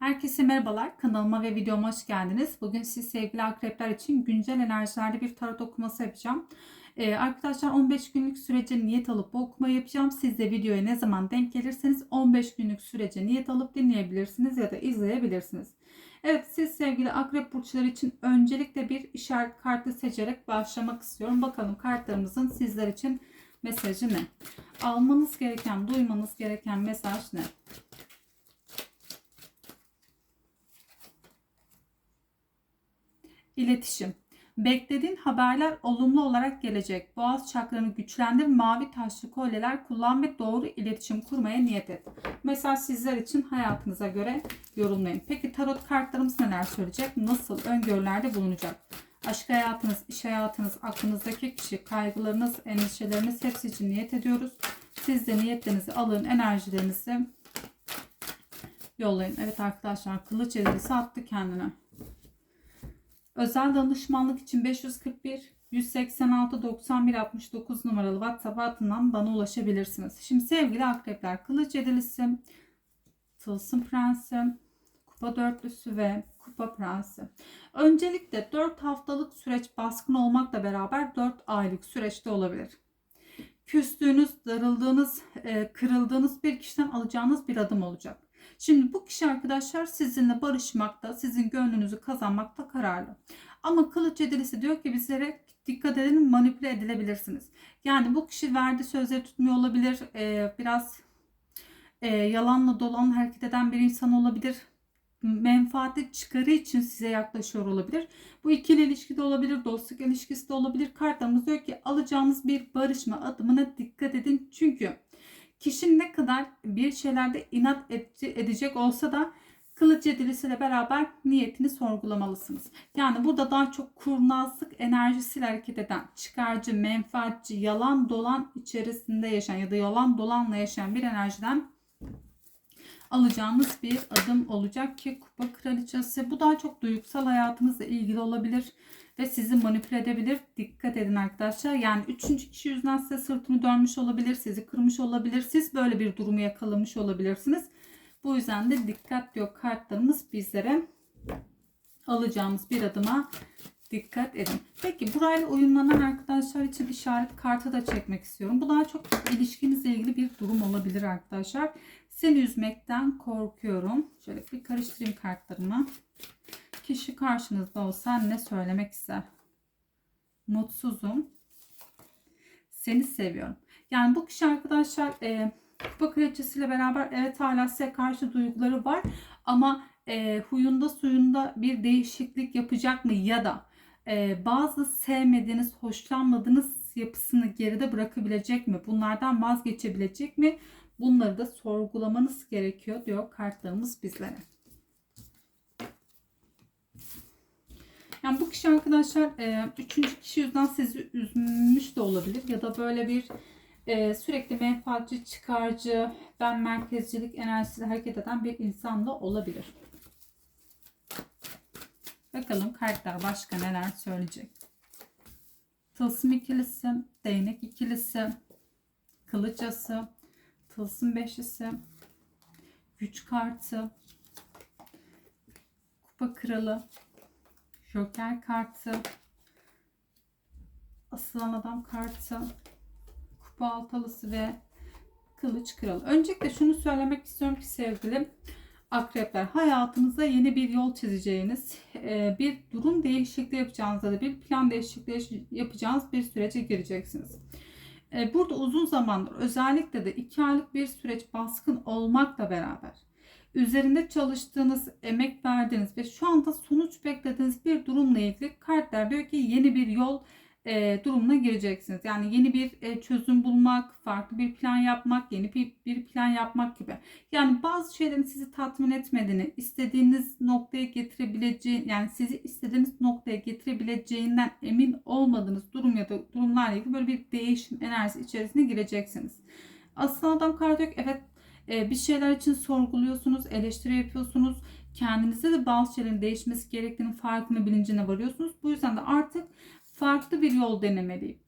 Herkese merhabalar. Kanalıma ve videoma hoş geldiniz. Bugün siz sevgili akrepler için güncel enerjilerde bir tarot okuması yapacağım. Ee, arkadaşlar 15 günlük sürece niyet alıp bu okumayı yapacağım. Siz de videoya ne zaman denk gelirseniz 15 günlük sürece niyet alıp dinleyebilirsiniz ya da izleyebilirsiniz. Evet siz sevgili akrep burçları için öncelikle bir işaret kartı seçerek başlamak istiyorum. Bakalım kartlarımızın sizler için mesajı ne? Almanız gereken, duymanız gereken mesaj ne? İletişim. Beklediğin haberler olumlu olarak gelecek. Boğaz çakranı güçlendir, mavi taşlı kolyeler kullan ve doğru iletişim kurmaya niyet et. Mesaj sizler için hayatınıza göre yorumlayın. Peki tarot kartlarımız neler söyleyecek? Nasıl öngörülerde bulunacak? Aşk hayatınız, iş hayatınız, aklınızdaki kişi, kaygılarınız, endişeleriniz hepsi için niyet ediyoruz. Siz de niyetlerinizi alın, enerjilerinizi yollayın. Evet arkadaşlar kılıç edilisi attı kendine. Özel danışmanlık için 541 186 91 69 numaralı WhatsApp hattından bana ulaşabilirsiniz. Şimdi sevgili akrepler kılıç edilisi, tılsım prensi, kupa dörtlüsü ve kupa prensi. Öncelikle 4 haftalık süreç baskın olmakla beraber 4 aylık süreçte olabilir. Küstüğünüz, darıldığınız, e, kırıldığınız bir kişiden alacağınız bir adım olacak. Şimdi bu kişi arkadaşlar sizinle barışmakta, sizin gönlünüzü kazanmakta kararlı. Ama kılıç edilisi diyor ki bizlere dikkat edin manipüle edilebilirsiniz. Yani bu kişi verdiği sözleri tutmuyor olabilir. Ee, biraz e, yalanla dolan hareket eden bir insan olabilir. Menfaati çıkarı için size yaklaşıyor olabilir. Bu ikili ilişki de olabilir, dostluk ilişkisi de olabilir. Kartlarımız diyor ki alacağınız bir barışma adımına dikkat edin. Çünkü Kişi ne kadar bir şeylerde inat edecek olsa da kılıç yedilisiyle beraber niyetini sorgulamalısınız. Yani burada daha çok kurnazlık enerjisiyle hareket eden, çıkarcı, menfaatçi, yalan dolan içerisinde yaşayan ya da yalan dolanla yaşayan bir enerjiden alacağınız bir adım olacak ki kupa kraliçesi. Bu daha çok duygusal hayatınızla ilgili olabilir ve sizi manipüle edebilir. Dikkat edin arkadaşlar. Yani üçüncü kişi yüzünden size sırtını dönmüş olabilir, sizi kırmış olabilir. Siz böyle bir durumu yakalamış olabilirsiniz. Bu yüzden de dikkat diyor kartlarımız bizlere alacağımız bir adıma dikkat edin. Peki burayla uyumlanan arkadaşlar için işaret kartı da çekmek istiyorum. Bu daha çok ilişkinizle ilgili bir durum olabilir arkadaşlar. Seni üzmekten korkuyorum. Şöyle bir karıştırayım kartlarımı. Kişi karşınızda olsa ne söylemek ister? Mutsuzum. Seni seviyorum. Yani bu kişi arkadaşlar e, kupa kraliçesiyle beraber evet hala size karşı duyguları var ama e, huyunda suyunda bir değişiklik yapacak mı ya da e, bazı sevmediğiniz, hoşlanmadığınız yapısını geride bırakabilecek mi? Bunlardan vazgeçebilecek mi? Bunları da sorgulamanız gerekiyor diyor kartlarımız bizlere. Yani bu kişi arkadaşlar e, üçüncü kişi yüzden sizi üzmüş de olabilir ya da böyle bir e, sürekli menfaatçi, çıkarcı, ben merkezcilik enerjisiyle hareket eden bir insan da olabilir. Bakalım kartlar başka neler söyleyecek. Tılsım ikilisi, değnek ikilisi, kılıcası, tılsım beşlisi, güç kartı, kupa kralı, joker kartı, asılan adam kartı, kupa altalısı ve kılıç kralı. Öncelikle şunu söylemek istiyorum ki sevgilim akrepler hayatınıza yeni bir yol çizeceğiniz, e, bir durum değişikliği yapacağınızda da bir plan değişikliği yapacağınız bir sürece gireceksiniz. E, burada uzun zamandır özellikle de iki aylık bir süreç baskın olmakla beraber üzerinde çalıştığınız, emek verdiğiniz ve şu anda sonuç beklediğiniz bir durumla ilgili kartlar diyor ki yeni bir yol e, durumuna gireceksiniz. Yani yeni bir e, çözüm bulmak, farklı bir plan yapmak, yeni bir, bir plan yapmak gibi. Yani bazı şeylerin sizi tatmin etmediğini, istediğiniz noktaya getirebileceğin, yani sizi istediğiniz noktaya getirebileceğinden emin olmadığınız durum ya da durumlarla ilgili böyle bir değişim enerjisi içerisine gireceksiniz. Aslında adam kartı yok. Evet e, bir şeyler için sorguluyorsunuz, eleştiri yapıyorsunuz. Kendinizde de bazı şeylerin değişmesi gerektiğinin farkına bilincine varıyorsunuz. Bu yüzden de artık farklı bir yol denemeliyim.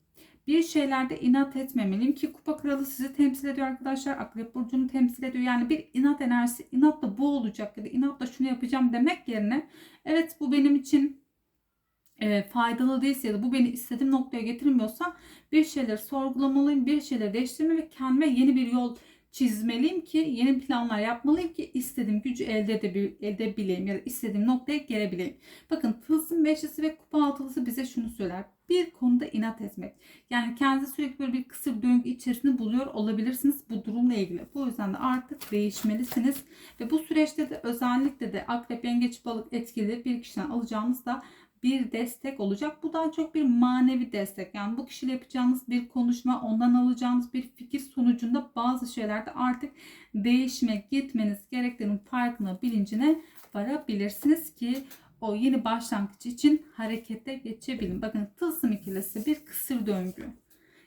Bir şeylerde inat etmemeliyim ki kupa kralı sizi temsil ediyor arkadaşlar. Akrep burcunu temsil ediyor. Yani bir inat enerjisi inatla bu olacak ya da inatla şunu yapacağım demek yerine evet bu benim için e, faydalı değilse ya da bu beni istediğim noktaya getirmiyorsa bir şeyleri sorgulamalıyım, bir şeyleri değiştirme ve kendime yeni bir yol çizmeliyim ki yeni planlar yapmalıyım ki istediğim gücü elde edebil- edebileyim ya da istediğim noktaya gelebileyim. Bakın tılsım beşlisi ve kupa altılısı bize şunu söyler. Bir konuda inat etmek. Yani kendinizi sürekli böyle bir kısır döngü içerisinde buluyor olabilirsiniz bu durumla ilgili. Bu yüzden de artık değişmelisiniz. Ve bu süreçte de özellikle de akrep, yengeç, balık etkili bir kişiden alacağınız da bir destek olacak. Bu daha çok bir manevi destek. Yani bu kişiyle yapacağınız bir konuşma, ondan alacağınız bir fikir sonucunda bazı şeylerde artık değişmek, gitmeniz gerektiğinin farkına, bilincine varabilirsiniz ki o yeni başlangıç için harekete geçebilin. Bakın tılsım ikilisi bir kısır döngü.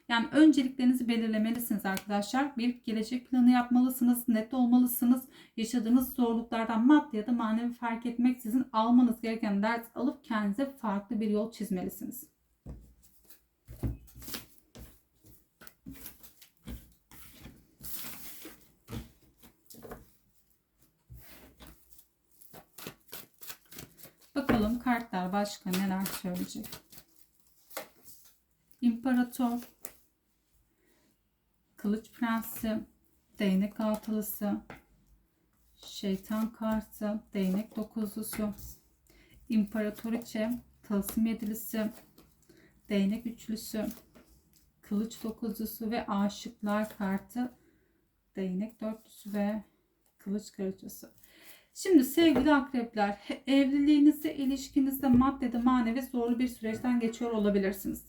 Yani önceliklerinizi belirlemelisiniz arkadaşlar. Bir gelecek planı yapmalısınız, net olmalısınız. Yaşadığınız zorluklardan maddi ya da manevi fark etmeksizin almanız gereken ders alıp kendinize farklı bir yol çizmelisiniz. Bakalım kartlar başka neler söyleyecek. İmparator, Kılıç Prensi, Değnek Altılısı, Şeytan Kartı, Değnek Dokuzlusu, İmparatoriçe, Tılsım Yedilisi, Değnek Üçlüsü, Kılıç Dokuzlusu ve Aşıklar Kartı, Değnek Dörtlüsü ve Kılıç Kraliçesi. Şimdi sevgili akrepler, evliliğinizde, ilişkinizde maddede manevi zorlu bir süreçten geçiyor olabilirsiniz.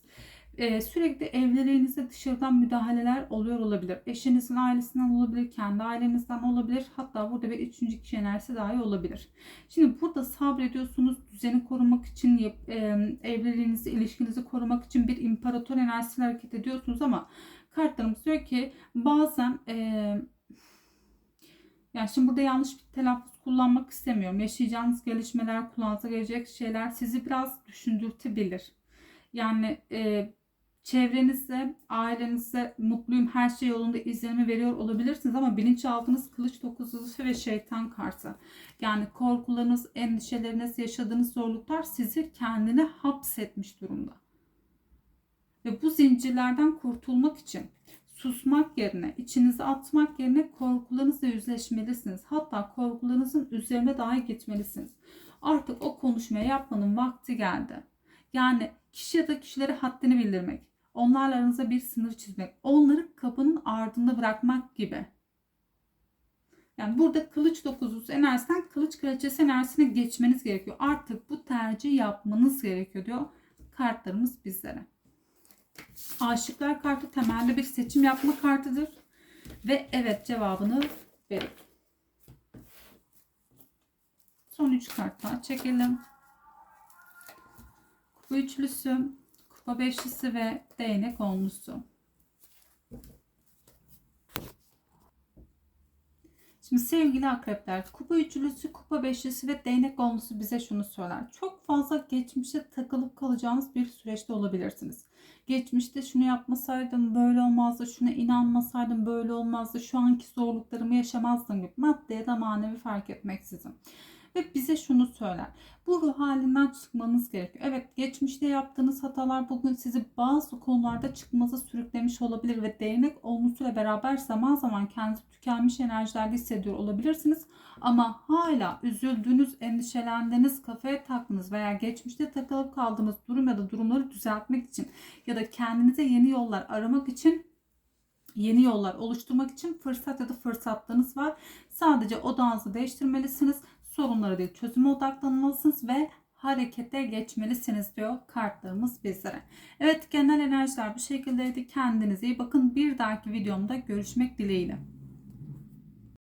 Ee, sürekli evliliğinizde dışarıdan müdahaleler oluyor olabilir. Eşinizin ailesinden olabilir, kendi ailenizden olabilir. Hatta burada bir üçüncü kişi enerjisi dahi olabilir. Şimdi burada sabrediyorsunuz, düzeni korumak için, e, evliliğinizi, ilişkinizi korumak için bir imparator enerjisiyle hareket ediyorsunuz ama kartlarımız diyor ki bazen e, yani şimdi burada yanlış bir telaffuz kullanmak istemiyorum. Yaşayacağınız gelişmeler, kulağınıza gelecek şeyler sizi biraz düşündürtebilir. Yani e, çevrenizde, ailenizde mutluyum, her şey yolunda izlenimi veriyor olabilirsiniz ama bilinçaltınız kılıç dokuzlusu ve şeytan kartı. Yani korkularınız, endişeleriniz, yaşadığınız zorluklar sizi kendine hapsetmiş durumda. Ve bu zincirlerden kurtulmak için susmak yerine, içinize atmak yerine korkularınızla yüzleşmelisiniz. Hatta korkularınızın üzerine dahi gitmelisiniz. Artık o konuşmayı yapmanın vakti geldi. Yani kişi ya da kişilere haddini bildirmek, onlarla aranızda bir sınır çizmek, onları kapının ardında bırakmak gibi. Yani burada kılıç dokuzlusu enerjisinden kılıç kraliçesi enerjisine geçmeniz gerekiyor. Artık bu tercihi yapmanız gerekiyor diyor kartlarımız bizlere. Aşıklar kartı temelli bir seçim yapma kartıdır. Ve evet cevabını verin. Son 3 kart daha çekelim. Kupa üçlüsü, kupa beşlisi ve değnek onlusu. Şimdi sevgili akrepler, kupa üçlüsü, kupa beşlisi ve değnek onlusu bize şunu söyler. Çok fazla geçmişe takılıp kalacağınız bir süreçte olabilirsiniz. Geçmişte şunu yapmasaydım böyle olmazdı, şuna inanmasaydım böyle olmazdı, şu anki zorluklarımı yaşamazdım gibi madde ya da manevi fark etmeksizin. Ve bize şunu söyler. Bu ruh halinden çıkmanız gerekiyor. Evet geçmişte yaptığınız hatalar bugün sizi bazı konularda çıkmaza sürüklemiş olabilir ve değnek olmasıyla beraber zaman zaman kendinizi tükenmiş enerjilerde hissediyor olabilirsiniz. Ama hala üzüldüğünüz, endişelendiğiniz, kafaya taktığınız veya geçmişte takılıp kaldığınız durum ya da durumları düzeltmek için ya da kendinize yeni yollar aramak için yeni yollar oluşturmak için fırsat ya da fırsatlarınız var. Sadece odağınızı değiştirmelisiniz. Sorunlara değil çözüme odaklanmalısınız ve harekete geçmelisiniz diyor kartlarımız bizlere. Evet genel enerjiler bu şekildeydi. Kendinize iyi bakın. Bir dahaki videomda görüşmek dileğiyle.